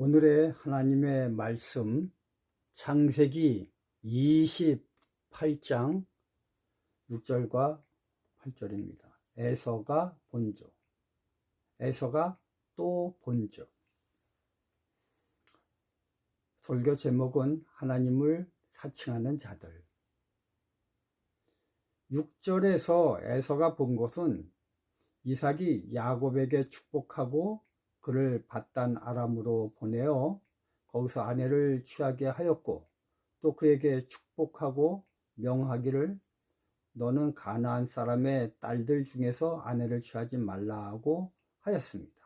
오늘의 하나님의 말씀 창세기 28장 6절과 8절입니다. 에서가 본조 에서가 또 본조 설교 제목은 하나님을 사칭하는 자들 6절에서 에서가 본 것은 이삭이 야곱에게 축복하고 그를 바단 아람으로 보내어 거기서 아내를 취하게 하였고 또 그에게 축복하고 명하기를 너는 가나안 사람의 딸들 중에서 아내를 취하지 말라고 하였습니다.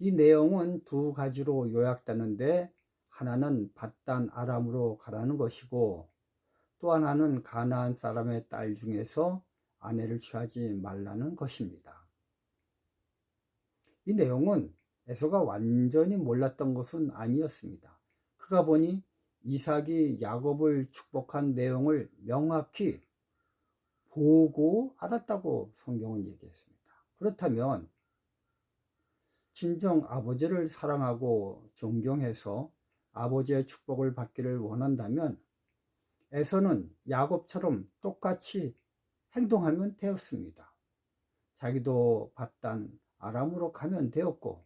이 내용은 두 가지로 요약되는데 하나는 바단 아람으로 가라는 것이고 또 하나는 가나안 사람의 딸 중에서 아내를 취하지 말라는 것입니다. 이 내용은 에서가 완전히 몰랐던 것은 아니었습니다. 그가 보니 이삭이 야곱을 축복한 내용을 명확히 보고 알았다고 성경은 얘기했습니다. 그렇다면 진정 아버지를 사랑하고 존경해서 아버지의 축복을 받기를 원한다면 에서는 야곱처럼 똑같이 행동하면 되었습니다. 자기도 받단 아람으로 가면 되었고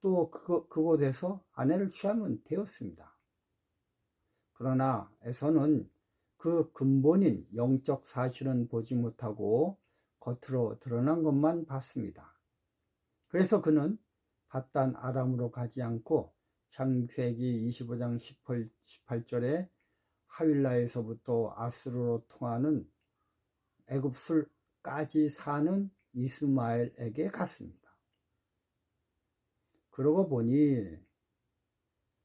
또 그, 그곳에서 아내를 취하면 되었습니다. 그러나 에서는 그 근본인 영적 사실은 보지 못하고 겉으로 드러난 것만 봤습니다. 그래서 그는 바단 아람으로 가지 않고 창세기 25장 18, 18절에 하윌라에서부터 아스루로 통하는 애굽술까지 사는 이스마엘에게 갔습니다. 그러고 보니,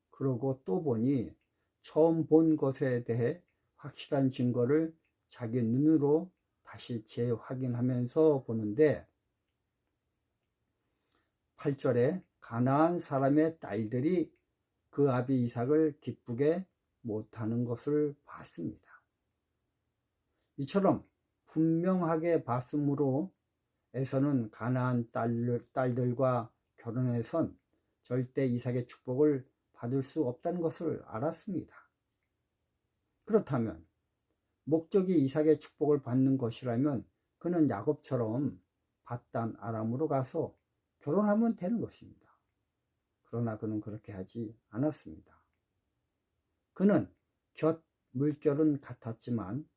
그러고 또 보니 처음 본 것에 대해 확실한 증거를 자기 눈으로 다시 재확인하면서 보는데 8절에 가나안 사람의 딸들이 그 아비 이삭을 기쁘게 못하는 것을 봤습니다. 이처럼 분명하게 봤으므로 에서는 가나안 딸들, 과 결혼해선 절대 이삭의 축복을 받을 수 없다는 것을 알았습니다. 그렇다면 목적이 이삭의 축복을 받는 것이라면 그는 야곱처럼 바단 아람으로 가서 결혼하면 되는 것입니다. 그러나 그는 그렇게 하지 않았습니다. 그는 곁 물결은 같았지만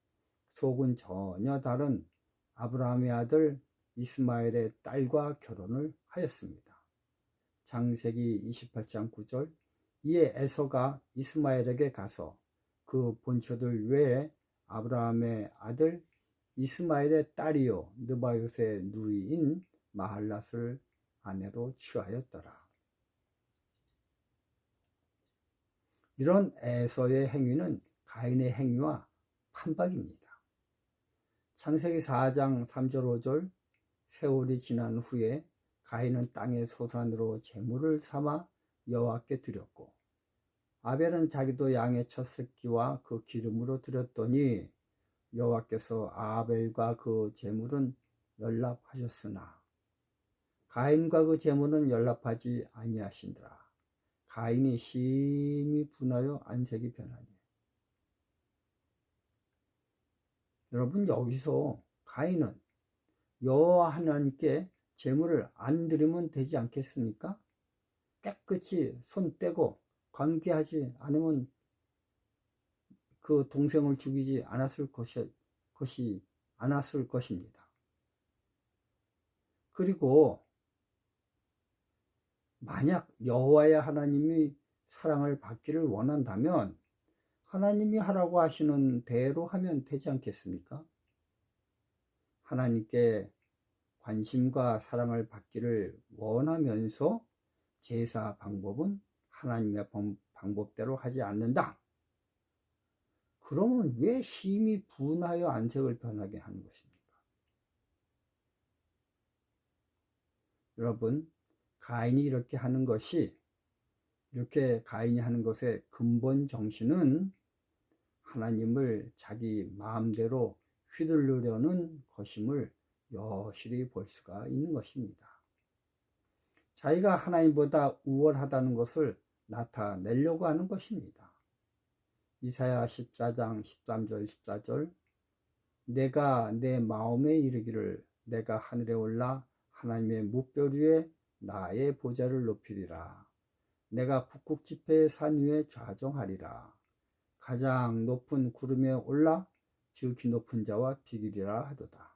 속은 전혀 다른 아브라함의 아들 이스마엘의 딸과 결혼을 하였습니다. 장세기 28장 9절 이에 에서가 이스마엘에게 가서 그 본처들 외에 아브라함의 아들 이스마엘의 딸이요 느바요의 누이인 마할랏을 아내로 취하였더라. 이런 에서의 행위는 가인의 행위와 판박입니다. 창세기 4장 3절 5절 세월이 지난 후에 가인은 땅의 소산으로 재물을 삼아 여호와께 드렸고 아벨은 자기도 양의 첫 새끼와 그 기름으로 드렸더니 여호와께서 아벨과 그 재물은 연락하셨으나 가인과 그 재물은 연락하지 아니하신더라. 가인이 심히 분하여 안색이 변하니 여러분 여기서 가인은 여호와 하나님께 제물을 안 드리면 되지 않겠습니까? 깨끗이 손 떼고 관계하지 않으면 그 동생을 죽이지 않았을 것이, 것이 않았을 것입니다. 그리고 만약 여호와의 하나님이 사랑을 받기를 원한다면 하나님이 하라고 하시는 대로 하면 되지 않겠습니까? 하나님께 관심과 사랑을 받기를 원하면서 제사 방법은 하나님의 방법대로 하지 않는다. 그러면 왜 심히 분하여 안색을 변하게 하는 것입니까? 여러분, 가인이 이렇게 하는 것이, 이렇게 가인이 하는 것의 근본 정신은 하나님을 자기 마음대로 휘둘르려는 것임을 여실히 볼 수가 있는 것입니다. 자기가 하나님보다 우월하다는 것을 나타내려고 하는 것입니다. 이사야 14장 13절 14절 내가 내 마음에 이르기를 내가 하늘에 올라 하나님의 무별 위에 나의 보좌를 높이리라. 내가 북극 지폐의 산 위에 좌정하리라. 가장 높은 구름에 올라 지극히 높은 자와 비기리라 하도다.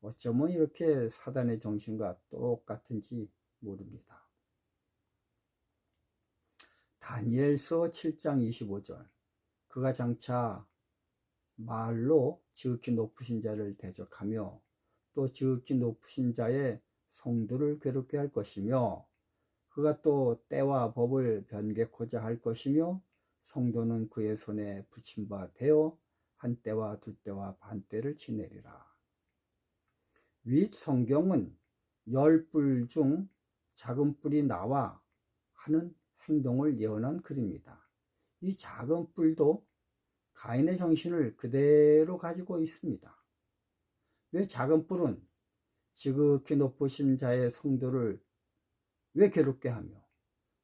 어쩌면 이렇게 사단의 정신과 똑같은지 모릅니다. 다니엘서 7장 25절 그가 장차 말로 지극히 높으신 자를 대적하며 또 지극히 높으신 자의 성도를 괴롭게 할 것이며 그가 또 때와 법을 변개코자 할 것이며 성도는 그의 손에 붙임 바 되어 한 때와 두 때와 반 때를 지내리라. 윗 성경은 열 뿔 중 작은 뿔이 나와 하는 행동을 예언한 글입니다. 이 작은 뿔도 가인의 정신을 그대로 가지고 있습니다. 왜 작은 뿔은 지극히 높으신 자의 성도를 왜 괴롭게 하며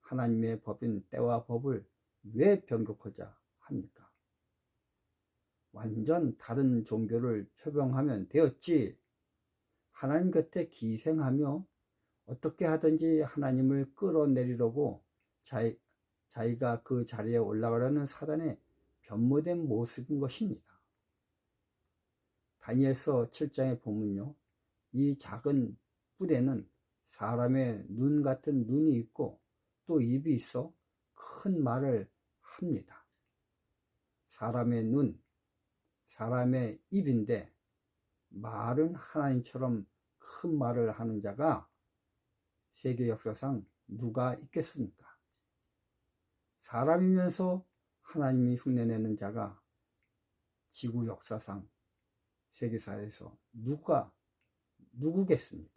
하나님의 법인 때와 법을 왜 변경하자 합니까? 완전 다른 종교를 표방하면 되었지. 하나님 곁에 기생하며 어떻게 하든지 하나님을 끌어내리려고 자기, 자기가 그 자리에 올라가려는 사단의 변모된 모습인 것입니다. 다니엘서 7장에 보면요. 이 작은 뿔에는 사람의 눈 같은 눈이 있고 또 입이 있어 큰 말을 합니다. 사람의 눈, 사람의 입인데 말은 하나님처럼 큰 말을 하는 자가 세계 역사상 누가 있겠습니까? 사람이면서 하나님이 흉내내는 자가 지구 역사상 세계사에서 누가 누구겠습니까?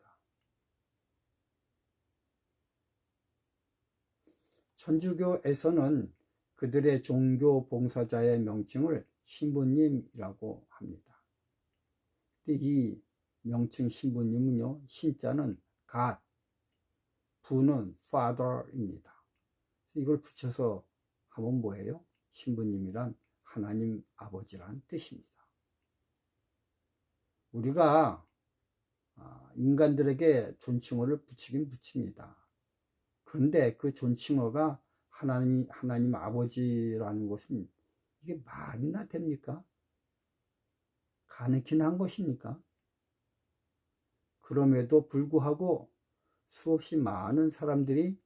천주교에서는 그들의 종교 봉사자의 명칭을 신부님이라고 합니다. 이 명칭 신부님은요, 신자는 God, 부는 Father입니다. 이걸 붙여서 하면 뭐예요? 신부님이란 하나님 아버지란 뜻입니다. 우리가 아, 인간들에게 존칭어를 붙이긴 붙입니다. 그런데 그 존칭어가 하나님, 하나님 아버지라는 것은 이게 말이나 됩니까? 가능긴 한 것입니까? 그럼에도 불구하고 수없이 많은 사람들이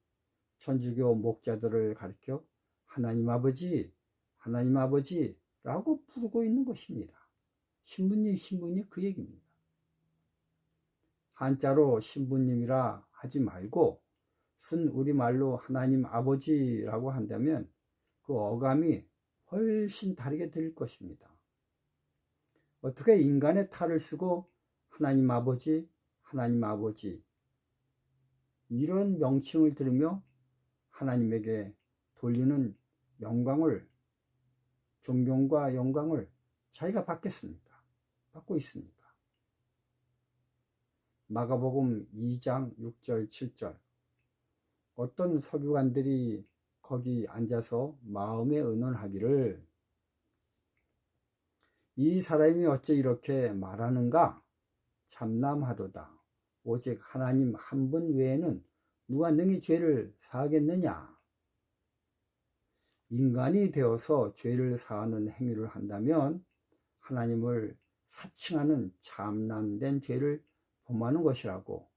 천주교 목자들을 가리켜 하나님 아버지, 하나님 아버지라고 부르고 있는 것입니다. 신부님, 신부님 그 얘기입니다. 한자로 신부님이라 하지 말고 순 우리말로 하나님 아버지라고 한다면 그 어감이 훨씬 다르게 들릴 것입니다. 어떻게 인간의 탈을 쓰고 하나님 아버지, 하나님 아버지 이런 명칭을 들으며 하나님에게 돌리는 영광을 존경과 영광을 자기가 받겠습니까? 받고 있습니까? 마가복음 2장 6절 7절 어떤 서기관들이 거기 앉아서 마음에 의논하기를 이 사람이 어째 이렇게 말하는가 참남하도다 오직 하나님 한 분 외에는 누가 능히 죄를 사하겠느냐? 인간이 되어서 죄를 사하는 행위를 한다면 하나님을 사칭하는 참난된 죄를 범하는 것이라고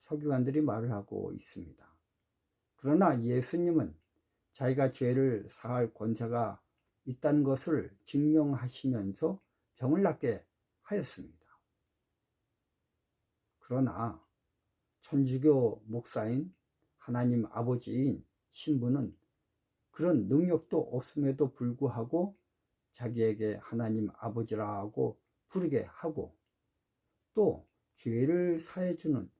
서기관들이 말을 하고 있습니다. 그러나 예수님은 자기가 죄를 사할 권세가 있다는 것을 증명하시면서 병을 낫게 하였습니다. 그러나 천주교 목사인 하나님 아버지인 신부는 그런 능력도 없음에도 불구하고 자기에게 하나님 아버지라고 부르게 하고 또 죄를 사해주는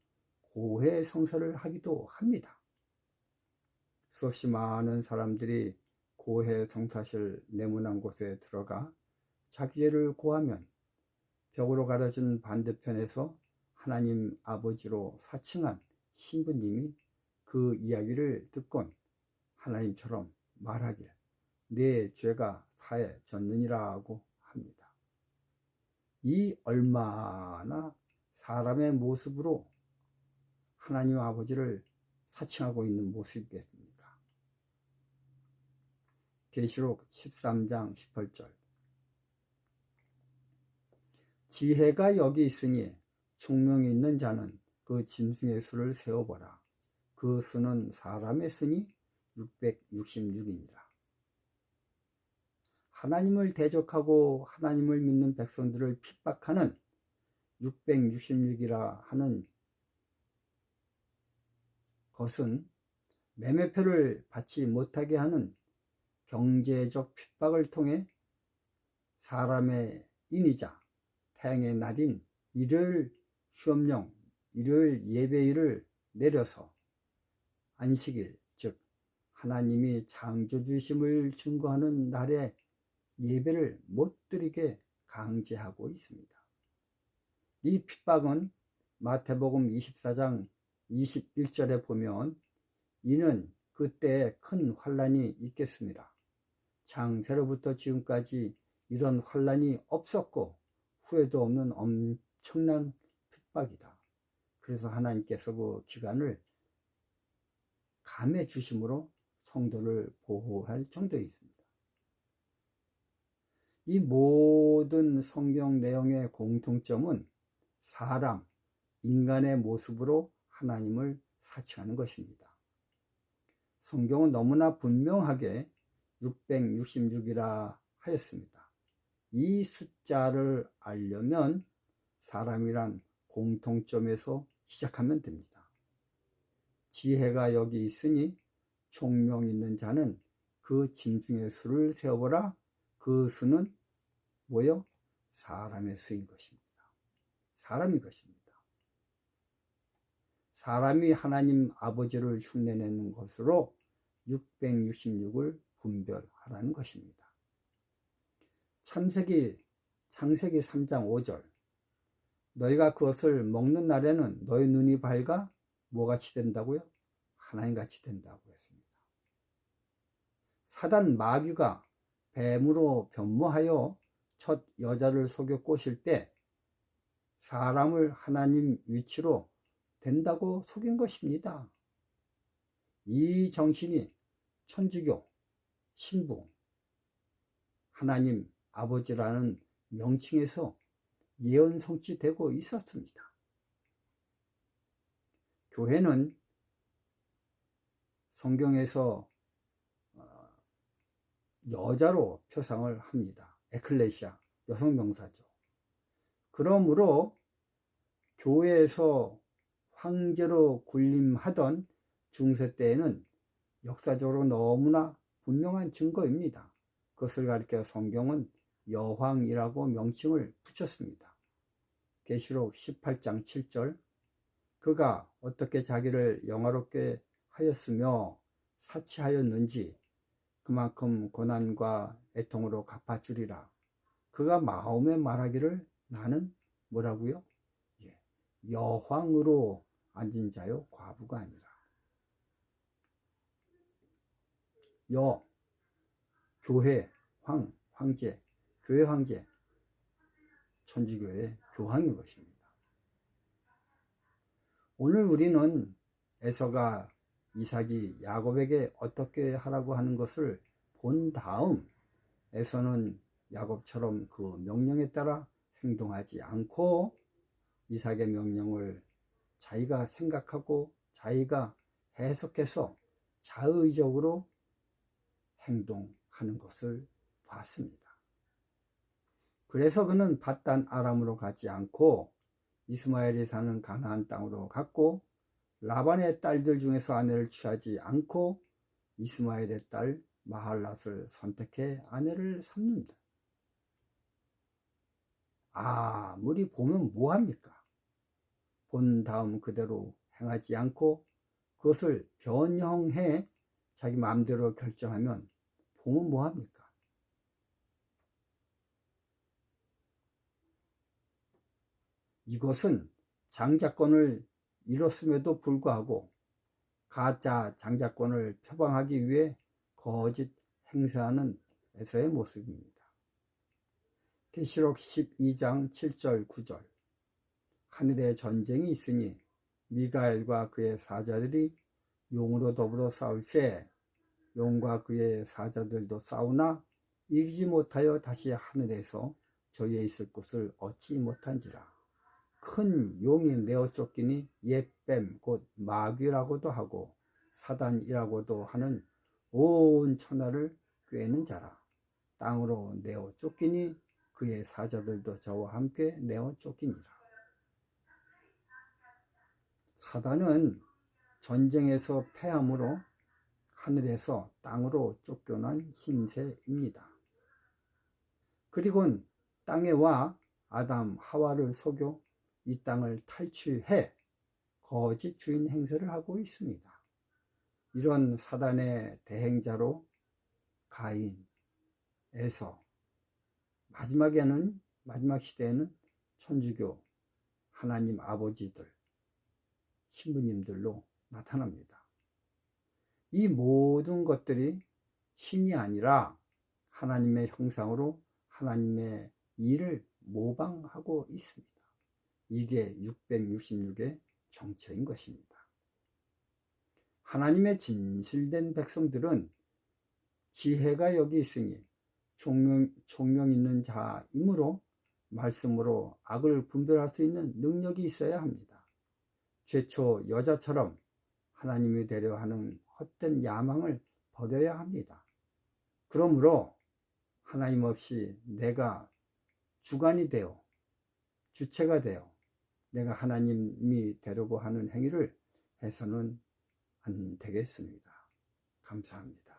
고해 성사를 하기도 합니다. 수없이 많은 사람들이 고해 성사실 네모난 곳에 들어가 자기 죄를 고하면 벽으로 가려진 반대편에서 하나님 아버지로 사칭한 신부님이 그 이야기를 듣곤 하나님처럼 말하길 내 죄가 사해졌느니라고 합니다. 이 얼마나 사람의 모습으로 하나님 아버지를 사칭하고 있는 모습이겠습니까? 계시록 13장 18절 지혜가 여기 있으니 총명이 있는 자는 그 짐승의 수를 세어보라. 그 수는 사람의 수니 666이니라. 하나님을 대적하고 하나님을 믿는 백성들을 핍박하는 666이라 하는 것은 매매표를 받지 못하게 하는 경제적 핍박을 통해 사람의 인이자 태양의 날인 일요일 휴업령 일요일 예배일을 내려서 안식일 즉 하나님이 창조주심을 증거하는 날에 예배를 못 드리게 강제하고 있습니다. 이 핍박은 마태복음 24장 21절에 보면 이는 그때 큰 환란이 있겠습니다. 창세로부터 지금까지 이런 환란이 없었고 후회도 없는 엄청난 핍박이다. 그래서 하나님께서 그 기간을 감해 주심으로 성도를 보호할 정도에 있습니다. 이 모든 성경 내용의 공통점은 사람, 인간의 모습으로 하나님을 사칭하는 것입니다. 성경은 너무나 분명하게 666이라 하였습니다. 이 숫자를 알려면 사람이란 공통점에서 시작하면 됩니다. 지혜가 여기 있으니 총명 있는 자는 그 짐승의 수를 세어보라. 그 수는 뭐요? 사람의 수인 것입니다. 사람인 것입니다. 사람이 하나님 아버지를 흉내내는 것으로 666을 분별하라는 것입니다. 참세기 창세기 3장 5절 너희가 그것을 먹는 날에는 너희 눈이 밝아 뭐같이 된다고요? 하나님같이 된다고 했습니다. 사단 마귀가 뱀으로 변모하여 첫 여자를 속여 꼬실 때 사람을 하나님 위치로 된다고 속인 것입니다. 이 정신이 천주교, 신부, 하나님 아버지라는 명칭에서 예언 성취되고 있었습니다. 교회는 성경에서 어, 여자로 표상을 합니다. 에클레시아, 여성 명사죠. 그러므로 교회에서 황제로 군림하던 중세 때에는 역사적으로 너무나 분명한 증거입니다. 그것을 가리켜 성경은 여황이라고 명칭을 붙였습니다. 계시록 18장 7절 그가 어떻게 자기를 영화롭게 하였으며 사치하였는지 그만큼 고난과 애통으로 갚아주리라. 그가 마음에 말하기를 나는 뭐라고요? 예, 여황으로 앉은 자요 과부가 아니라 여 교회 황 황제 교회 황제 천주교의 교황인 것입니다. 오늘 우리는 에서가 이삭이 야곱에게 어떻게 하라고 하는 것을 본 다음 에서는 야곱처럼 그 명령에 따라 행동하지 않고 이삭의 명령을 자기가 생각하고 자기가 해석해서 자의적으로 행동하는 것을 봤습니다. 그래서 그는 바단 아람으로 가지 않고 이스마엘이 사는 가나안 땅으로 갔고 라반의 딸들 중에서 아내를 취하지 않고 이스마엘의 딸 마할랏을 선택해 아내를 삼는다. 아무리 보면 뭐합니까? 본 다음 그대로 행하지 않고 그것을 변형해 자기 마음대로 결정하면 보면 뭐합니까? 이것은 장자권을 이뤘음에도 불구하고 가짜 장자권을 표방하기 위해 거짓 행사하는 에서의 모습입니다. 계시록 12장 7절 9절 하늘에 전쟁이 있으니 미가엘과 그의 사자들이 용으로 더불어 싸울세 용과 그의 사자들도 싸우나 이기지 못하여 다시 하늘에서 저희에 있을 곳을 얻지 못한지라. 큰 용이 내어 쫓기니 옛뱀 곧 마귀라고도 하고 사단이라고도 하는 온 천하를 꿰는 자라. 땅으로 내어 쫓기니 그의 사자들도 저와 함께 내어 쫓기니라. 사단은 전쟁에서 패함으로 하늘에서 땅으로 쫓겨난 신세입니다. 그리고 땅에 와 아담 하와를 속여 이 땅을 탈취해 거짓 주인 행세를 하고 있습니다. 이런 사단의 대행자로 가인, 에서 마지막에는 마지막 시대에는 천주교 하나님 아버지들 신부님들로 나타납니다. 이 모든 것들이 신이 아니라 하나님의 형상으로 하나님의 일을 모방하고 있습니다. 이게 666의 정체인 것입니다. 하나님의 진실된 백성들은 지혜가 여기 있으니 총명, 총명 있는 자이므로 말씀으로 악을 분별할 수 있는 능력이 있어야 합니다. 최초 여자처럼 하나님이 되려 하는 헛된 야망을 버려야 합니다. 그러므로 하나님 없이 내가 주관이 되어 주체가 되어 내가 하나님이 되려고 하는 행위를 해서는 안 되겠습니다. 감사합니다.